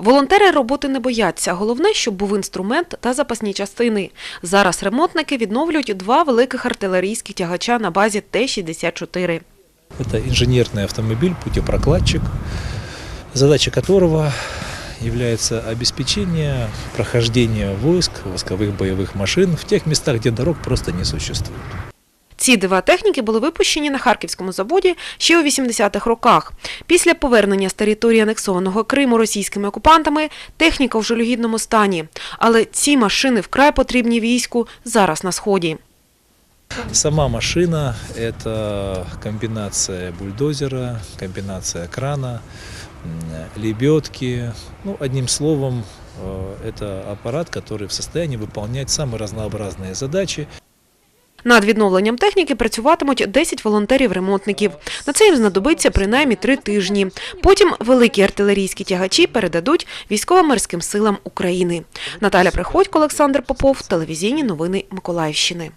Волонтери роботи не бояться. Головне, щоб був інструмент та запасні частини. Зараз ремонтники відновлюють два великих артилерійських тягача на базі Т-64. Это инженерный автомобиль, путепрокладчик, задача которого является обеспечение прохождения войск, войсковых боевых машин в тех местах, где дорог просто не существует. Ці дива техніки були випущені на харківському заводі ще у 80-х роках. Після повернення з території анексованого Криму російськими окупантами техніка в жалюгідному стані. Але ці машини вкрай потрібні війську зараз на сході. Сама машина – это комбинация бульдозера, комбинация крана, м, лебедки. Ну, одним словом, э, это аппарат, который в состоянии выполнять самые разнообразные задачи. Над відновленням техніки працюватимуть 10 волонтерів-ремонтників. На це їм знадобиться принаймні три тижні. Потім великі артилерійські тягачі передадуть військово-морським силам України. Наталя Приходько, Олександр Попов, телевізійні новини Миколаївщини.